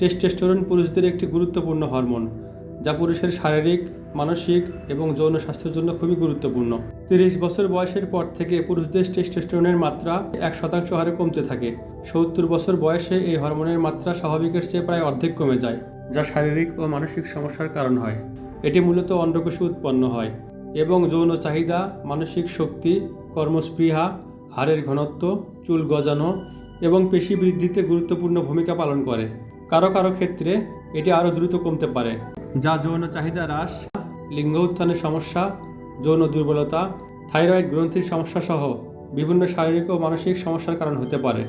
Testosterone পুরুষদের একটি গুরুত্বপূর্ণ হরমোন, যা পুরুষের শারীরিক, মানসিক এবং যৌন স্বাস্থ্যের জন্য খুবই গুরুত্বপূর্ণ। তিরিশ বছর বয়সের পর থেকে পুরুষদের টেস্টোস্টেরনের মাত্রা এক শতাংশ হারে কমতে থাকে। সত্তর বছর বয়সে এই হরমোনের মাত্রা স্বাভাবিকের চেয়ে প্রায় অর্ধেক কমে যায়, যা শারীরিক ও মানসিক সমস্যার কারণ হয়। এটি মূলত অন্ডকোষে উৎপন্ন হয় এবং যৌন চাহিদা, মানসিক শক্তি, কর্মস্পৃহা, হাড়ের ঘনত্ব, চুল গজানো এবং পেশি বৃদ্ধিতে গুরুত্বপূর্ণ ভূমিকা পালন করে। কারও কারও ক্ষেত্রে এটি আরও দ্রুত কমতে পারে, যা যৌন চাহিদা হ্রাস, লিঙ্গ উত্থানের সমস্যা, যৌন দুর্বলতা, থাইরয়েড গ্রন্থির সমস্যা সহ বিভিন্ন শারীরিক ও মানসিক সমস্যার কারণ হতে পারে।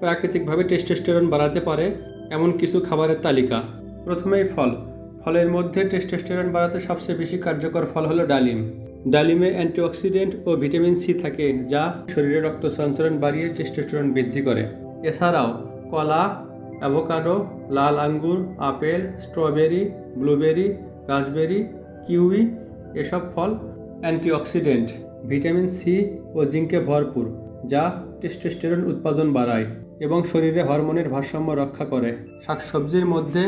প্রাকৃতিকভাবে টেস্টোস্টেরন বাড়াতে পারে এমন কিছু খাবারের তালিকা। প্রথমেই ফল। ফলের মধ্যে টেস্টোস্টেরন বাড়াতে সবচেয়ে বেশি কার্যকর ফল হলো ডালিম। ডালিমে অ্যান্টিঅক্সিডেন্ট ও ভিটামিন সি থাকে, যা শরীরে রক্ত সঞ্চালন বাড়িয়ে টেস্টোস্টেরন বৃদ্ধি করে। এছাড়াও কলা অ্যাভোকাডো, লাল আঙ্গুর, apple, strawberry, blueberry, raspberry, kiwi, এসব ফল অ্যান্টিঅক্সিডেন্ট, ভিটামিন সি ও জিঙ্কে ভরপুর, যা টেস্টোস্টেরন উৎপাদন বাড়ায় এবং শরীরে হরমোনের ভারসাম্য রক্ষা করে। শাকসবজির মধ্যে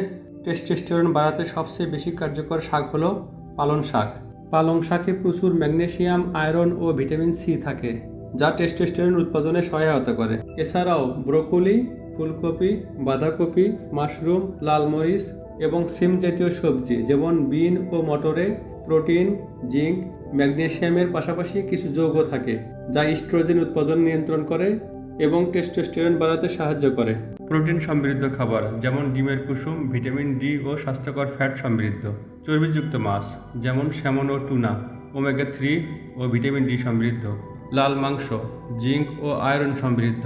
টেস্টোস্টেরন বাড়াতে সবচেয়ে বেশি কার্যকর শাক হলো পালং শাক। পালং শাকে প্রচুর ম্যাগনেসিয়াম, আয়রন ও ভিটামিন সি থাকে, যা টেস্টোস্টেরন উৎপাদনে সহায়তা করে। এছাড়াও ব্রোকলি ফুলকপি, বাঁধাকপি, মাশরুম লাল মরিচ এবং সিম জাতীয় সবজি যেমন বিন ও মটরে, প্রোটিন, জিঙ্ক, ম্যাগনেশিয়ামের পাশাপাশি কিছু যৌগ থাকে যা ইস্ট্রোজেন উৎপাদন নিয়ন্ত্রণ করে এবং টেস্টোস্টেরন বাড়াতে সাহায্য করে। প্রোটিন সমৃদ্ধ খাবার যেমন ডিমের কুসুম, ভিটামিন ডি ও স্বাস্থ্যকর ফ্যাট সমৃদ্ধ। চর্বিযুক্ত মাছ যেমন স্যামন ও টুনা, ওমেগা থ্রি ও ভিটামিন ডি সমৃদ্ধ। লাল মাংস, জিঙ্ক ও আয়রন সমৃদ্ধ।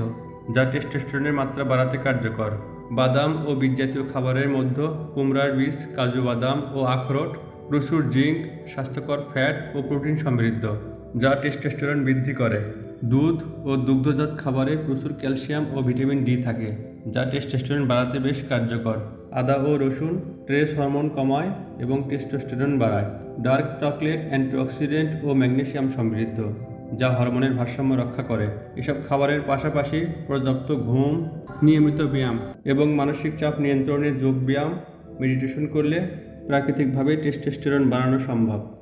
যা টেস্টোস্টেরনের মাত্রা বাড়াতে কার্যকর। বাদাম ও বীজ জাতীয় খাবারের মধ্যে কুমড়ার বীজ, কাজু বাদাম ও আখরোট, প্রচুর জিঙ্ক, স্বাস্থ্যকর ফ্যাট ও প্রোটিন সমৃদ্ধ, যা টেস্টোস্টেরন বৃদ্ধি করে। দুধ ও দুগ্ধজাত খাবারে প্রচুর ক্যালসিয়াম ও ভিটামিন ডি থাকে, যা টেস্টোস্টেরন বাড়াতে বেশ কার্যকর। আদা ও রসুন ট্রেস হরমোন কমায় এবং টেস্টোস্টেরন বাড়ায়। ডার্ক চকলেট অ্যান্টিঅক্সিডেন্ট ও ম্যাগনেসিয়াম সমৃদ্ধ। যা হরমোনের ভারসাম্য রক্ষা করে। এসব খাবারের পাশাপাশি পর্যাপ্ত ঘুম, নিয়মিত ব্যায়াম এবং মানসিক চাপ নিয়ন্ত্রণে যোগ ব্যায়াম মেডিটেশন করলে প্রাকৃতিকভাবে টেস্টোস্টেরন বাড়ানো সম্ভব।